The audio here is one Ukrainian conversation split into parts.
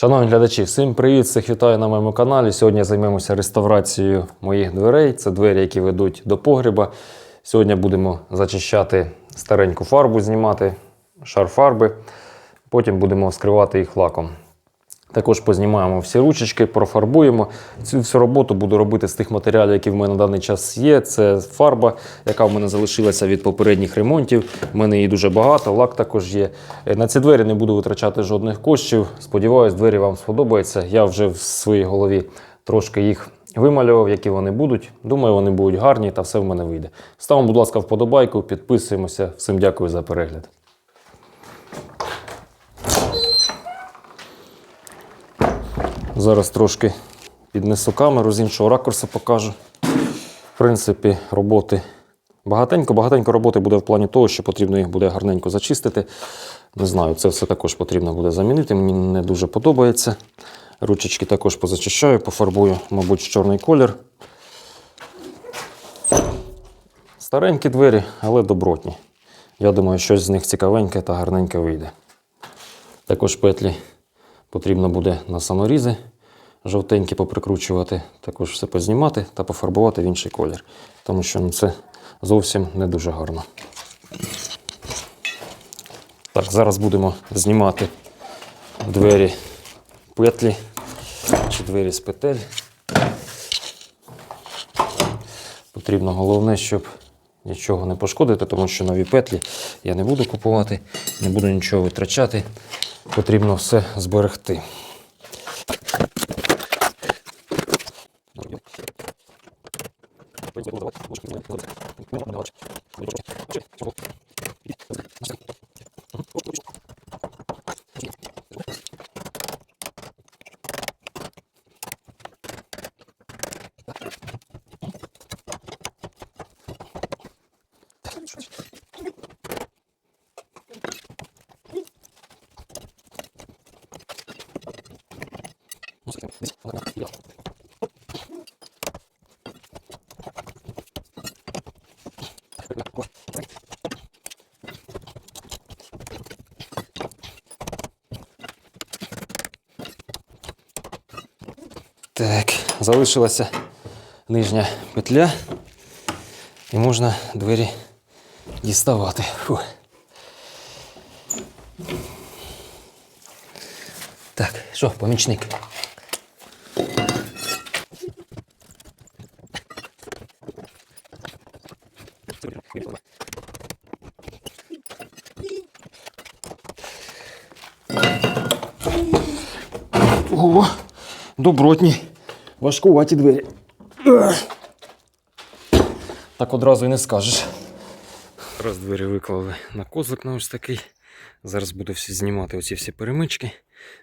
Шановні глядачі, всім привіт! Всіх вітаю на моєму каналі. Сьогодні займемося реставрацією моїх дверей. Це двері, які ведуть до погріба. Сьогодні будемо зачищати стареньку фарбу, знімати шар фарби. Потім будемо вскривати їх лаком. Також познімаємо всі ручечки, профарбуємо. Цю всю роботу буду робити з тих матеріалів, які в мене на даний час є. Це фарба, яка в мене залишилася від попередніх ремонтів. У мене її дуже багато, лак також є. Е, На ці двері не буду витрачати жодних коштів. Сподіваюсь, двері вам сподобаються. Я вже в своїй голові трошки їх вималював, які вони будуть. Думаю, вони будуть гарні та все в мене вийде. Ставимо, будь ласка, вподобайку, підписуємося. Всім дякую за перегляд. Зараз трошки піднесу камеру з іншого ракурсу покажу. В принципі, роботи багатенько. Багатенько роботи буде в плані того, що потрібно їх буде гарненько зачистити. Не знаю, це все також потрібно буде замінити. Мені не дуже подобається. Ручечки також позачищаю, пофарбую, мабуть, в чорний колір. Старенькі двері, але добротні. Я думаю, щось з них цікавеньке та гарненьке вийде. Також петлі потрібно буде на саморізи жовтенькі поприкручувати, також все познімати та пофарбувати в інший колір, тому що ну, це зовсім не дуже гарно. Так, зараз будемо знімати двері петлі чи двері з петель. Потрібно головне, щоб нічого не пошкодити, тому що нові петлі я не буду купувати, не буду нічого витрачати. Потрібно все зберегти. Так, залишилася нижня петля. І можна двері діставати. Фу. Так, що, помічник? Добротні, важкуваті двері. Так одразу і не скажеш. Раз двері виклали на козлик на ось такий. Зараз буду всі знімати оці всі перемички.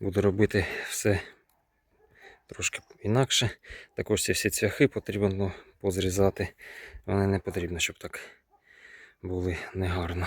Буду робити все трошки інакше. Також ці всі цвяхи потрібно позрізати. Вони не потрібно, щоб так були негарно.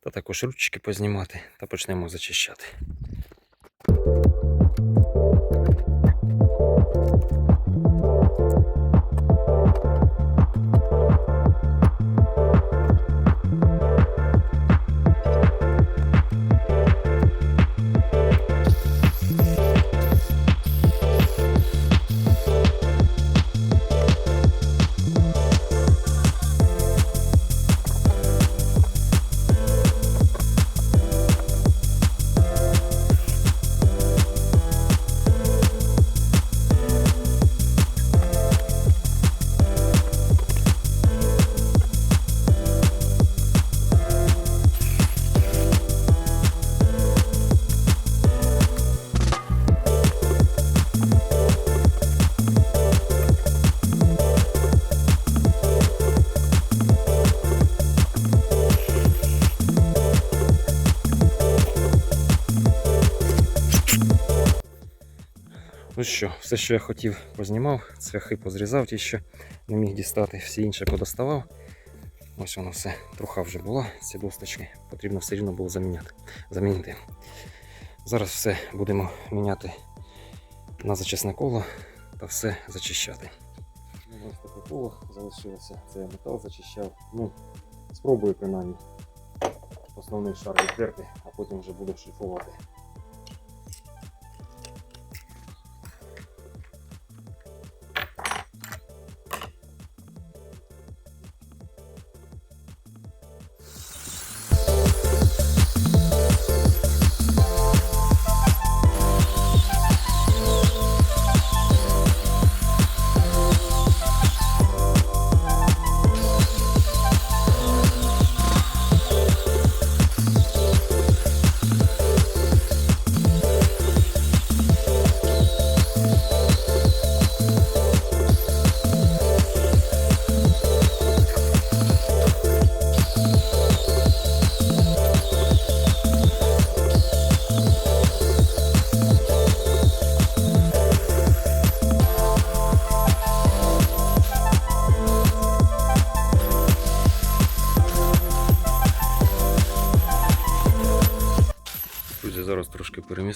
Та також ручки познімати та почнемо зачищати. Ну що, все, що я хотів, познімав, цвяхи позрізав ті, що не міг дістати, всі інші подоставав. Ось воно все, труха вже була, ці досточки потрібно все рівно було заміняти, замінити. Зараз все будемо міняти на зачисне коло та все зачищати. Ось таке коло залишилося, це я метал зачищав. Ну, спробую принаймні основний шар відтерти, а потім вже буду шліфувати.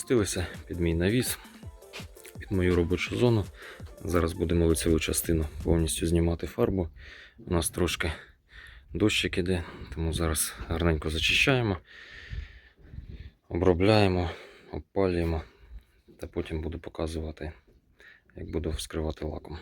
Спустилися під мій навіс, під мою робочу зону. Зараз будемо лицеву частину повністю знімати фарбу. У нас трошки дощик іде, тому зараз гарненько зачищаємо, обробляємо, обпалюємо та потім буду показувати, як буду вскривати лаком.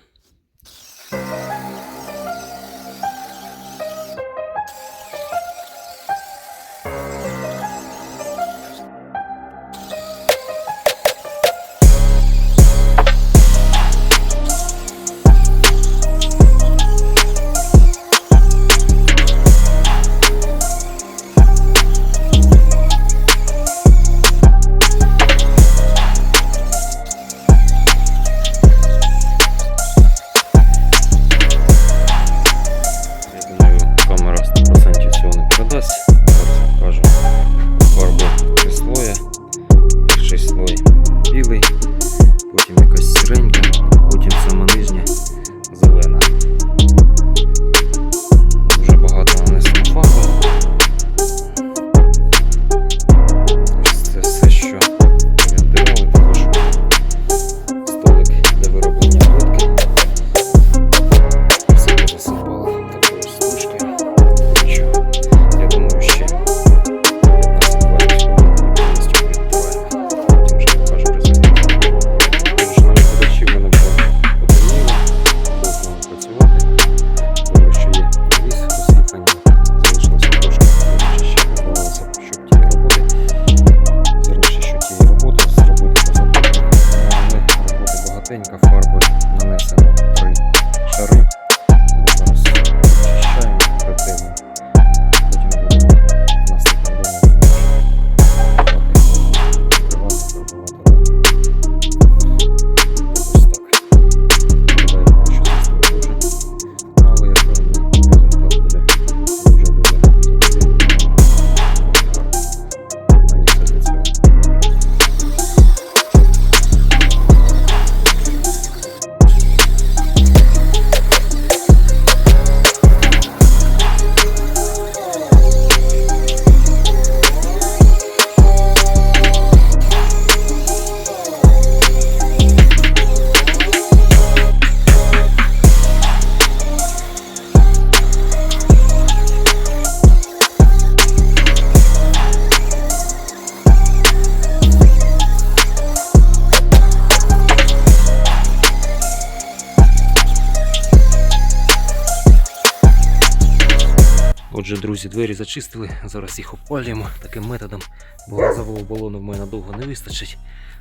Отже, друзі, двері зачистили, зараз їх опалюємо таким методом, бо газового балону в мене довго не вистачить.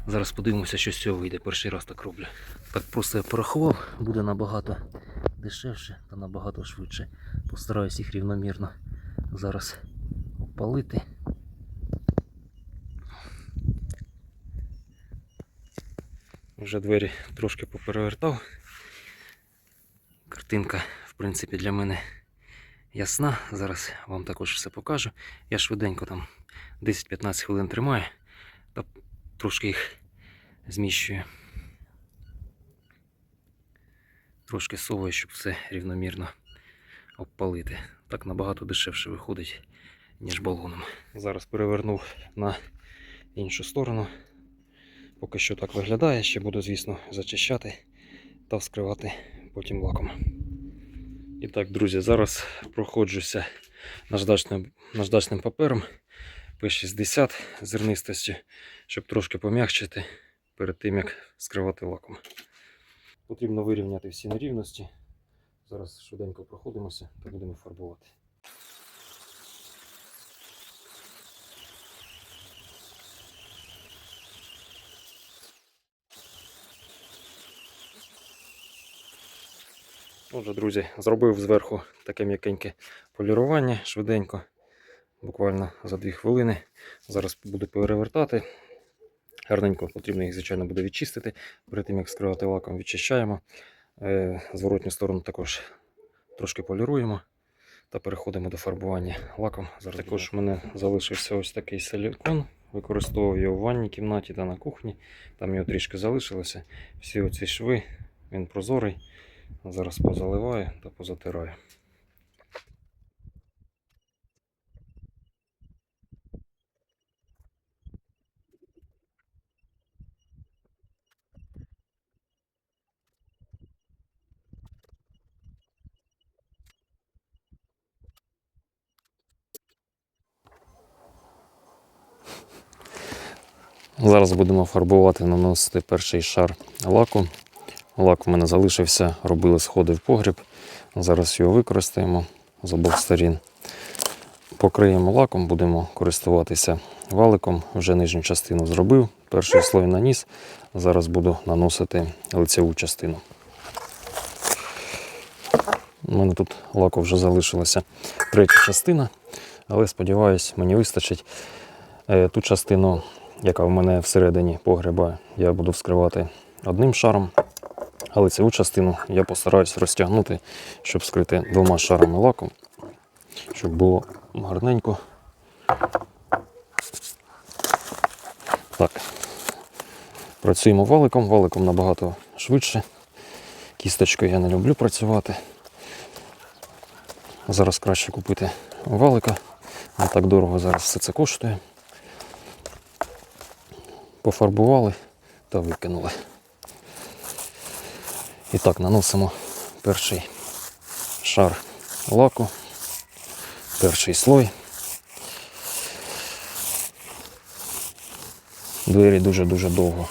Зараз подивимося, що з цього вийде. Перший раз так роблю. Так просто я порахував, буде набагато дешевше та набагато швидше. Постараюсь їх рівномірно зараз опалити. Вже двері трошки поперевертав. Картинка, в принципі, для мене ясна. Зараз вам також все покажу. Я швиденько там 10-15 хвилин тримаю та трошки їх зміщую. Трошки совую, щоб все рівномірно обпалити. Так набагато дешевше виходить, ніж балоном. Зараз перевернув на іншу сторону. Поки що так виглядає, ще буду, звісно, зачищати та вскривати потім лаком. І так, друзі, зараз проходжуся наждачним, наждачним папером P60 зернистості, щоб трошки пом'якшити перед тим, як скривати лаком. Потрібно вирівняти всі нерівності. Зараз швиденько проходимося та будемо фарбувати. Отже, друзі, зробив зверху таке м'якеньке полірування швиденько, буквально за 2 хвилини. Зараз буду перевертати. Гарненько потрібно їх, звичайно, буде відчистити. Перед тим, як скривати лаком, відчищаємо. Е, Зворотню сторону також трошки поліруємо та переходимо до фарбування лаком. Зараз також у мене залишився ось такий силікон. Використовував його в ванній кімнаті та на кухні. Там його трішки залишилося. Всі оці шви, він прозорий. Зараз позаливаю та позатираю. Зараз будемо фарбувати наносити перший шар лаку. Лак у мене залишився, робили сходи в погріб. Зараз його використаємо з обох сторін. Покриємо лаком, будемо користуватися валиком. Вже нижню частину зробив, перший слой наніс. Зараз буду наносити лицеву частину. У мене тут лаку вже залишилася третя частина, але сподіваюсь, мені вистачить. Е, Ту частину, яка в мене всередині погреба, я буду вскривати одним шаром, але цю частину я постараюсь розтягнути, щоб скрити двома шарами лаку, щоб було гарненько. Так. Працюємо валиком, валиком набагато швидше. Кісточкою я не люблю працювати. Зараз краще купити валика. Не так дорого зараз все це коштує. Пофарбували та викинули. І так, наносимо перший шар лаку, перший слой. Двері дуже-дуже довго.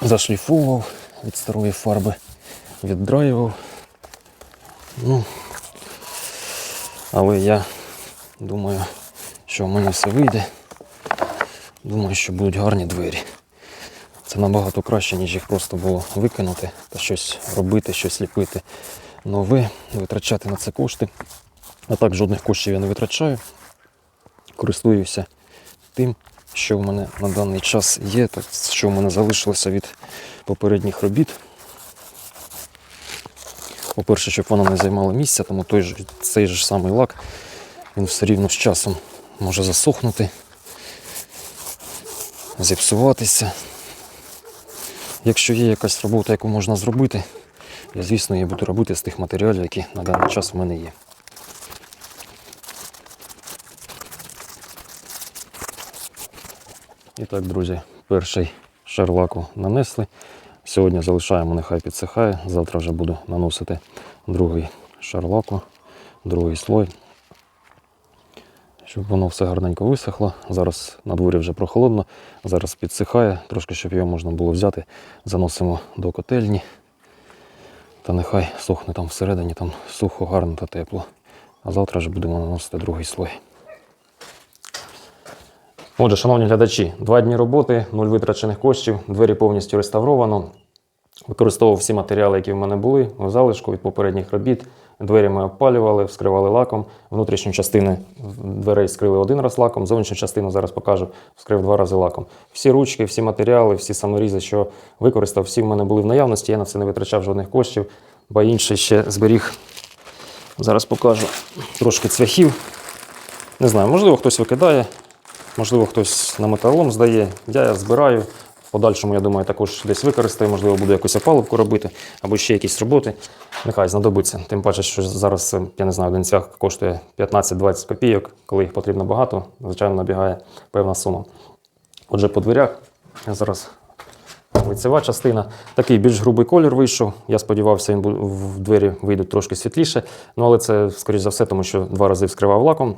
Зашліфовував від старої фарби, віддраював. Ну, але я думаю, що в мене все вийде. Думаю, що будуть гарні двері. Це набагато краще, ніж їх просто було викинути та щось робити, щось ліпити нове, витрачати на це кошти. А так жодних коштів я не витрачаю. Користуюся тим, що в мене на даний час є, так, що в мене залишилося від попередніх робіт. По-перше, щоб воно не займало місця, тому той же, цей же ж самий лак, він все рівно з часом може засохнути, зіпсуватися. Якщо є якась робота, яку можна зробити, я, звісно, її буду робити з тих матеріалів, які на даний час в мене є. І так, друзі, перший шар лаку нанесли. Сьогодні залишаємо, нехай підсихає. Завтра вже буду наносити другий шар лаку, другий слой. Щоб воно все гарненько висохло. Зараз на дворі вже прохолодно, зараз підсихає, трошки, щоб його можна було взяти, заносимо до котельні. Та нехай сохне там всередині, там сухо, гарно та тепло. А завтра вже будемо наносити другий слой. Отже, шановні глядачі, два дні роботи, нуль витрачених коштів, двері повністю реставровано. Використовував всі матеріали, які в мене були у залишку від попередніх робіт. Двері ми опалювали, вскривали лаком. Внутрішню частину дверей скрили один раз лаком, зовнішню частину зараз покажу, вскрив два рази лаком. Всі ручки, всі матеріали, всі саморізи, що використав, всі в мене були в наявності. Я на це не витрачав жодних коштів, бо інший ще зберіг. Зараз покажу трошки цвяхів. Не знаю, можливо, хтось викидає, Можливо, хтось на металолом здає. Я збираю. Подальшому, я думаю, також десь використаю, можливо, буду якусь опалубку робити або ще якісь роботи. Нехай знадобиться. Тим паче, що зараз, е, я не знаю, один цвях коштує 15-20 копійок, коли їх потрібно багато, звичайно, набігає певна сума. Отже, по дверях зараз лицева частина. Такий більш грубий колір вийшов. Я сподівався, він в двері вийдуть трошки світліше. Ну, але це, скоріш за все, тому що два рази вскривав лаком.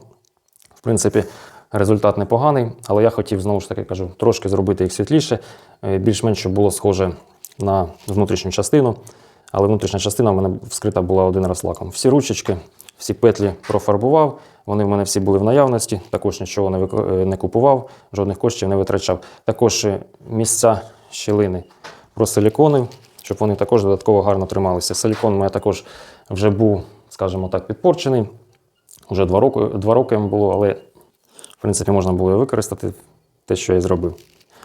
В принципі, результат непоганий, але я хотів знову ж таки кажу, трошки зробити їх світліше, е, більш-менш щоб було схоже на внутрішню частину. Але внутрішня частина в мене вскрита була один раз лаком. Всі ручечки, всі петлі профарбував. Вони в мене всі були в наявності. Також нічого не, е, не купував, жодних коштів не витрачав. Також е, місця щілини просиліконив, щоб вони також додатково гарно трималися. Силікон у мене також вже був, скажімо так, підпорчений. Уже два роки, два роки йому було, але принципі можна було використати те, що я зробив.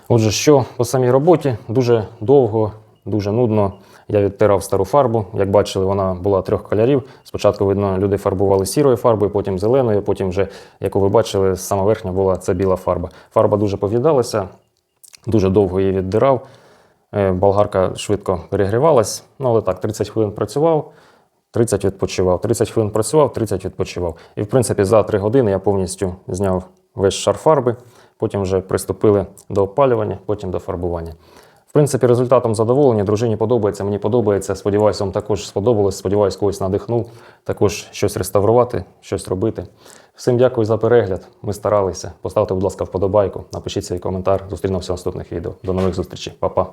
Отже, що по самій роботі дуже довго, дуже нудно. Я відтирав стару фарбу. Як бачили, вона була трьох кольорів. Спочатку, видно, люди фарбували сірою фарбою, потім зеленою, потім вже, як ви бачили, сама верхня була це біла фарба. Фарба дуже пов'їдалася, дуже довго її віддирав. Е, Болгарка швидко перегрівалась. Ну, але так, 30 хвилин працював, 30 відпочивав. 30 хвилин працював, 30 відпочивав. І в принципі за 3 години я повністю зняв весь шар фарби, потім вже приступили до опалювання, потім до фарбування. В принципі, результатом задоволені, дружині подобається, мені подобається. Сподіваюся, вам також сподобалось. Сподіваюсь, когось надихнув також щось реставрувати, щось робити. Всім дякую за перегляд. Ми старалися. Поставте, будь ласка, вподобайку, напишіть свій коментар. Зустрінемося в наступних відео. До нових зустрічей. Па-па.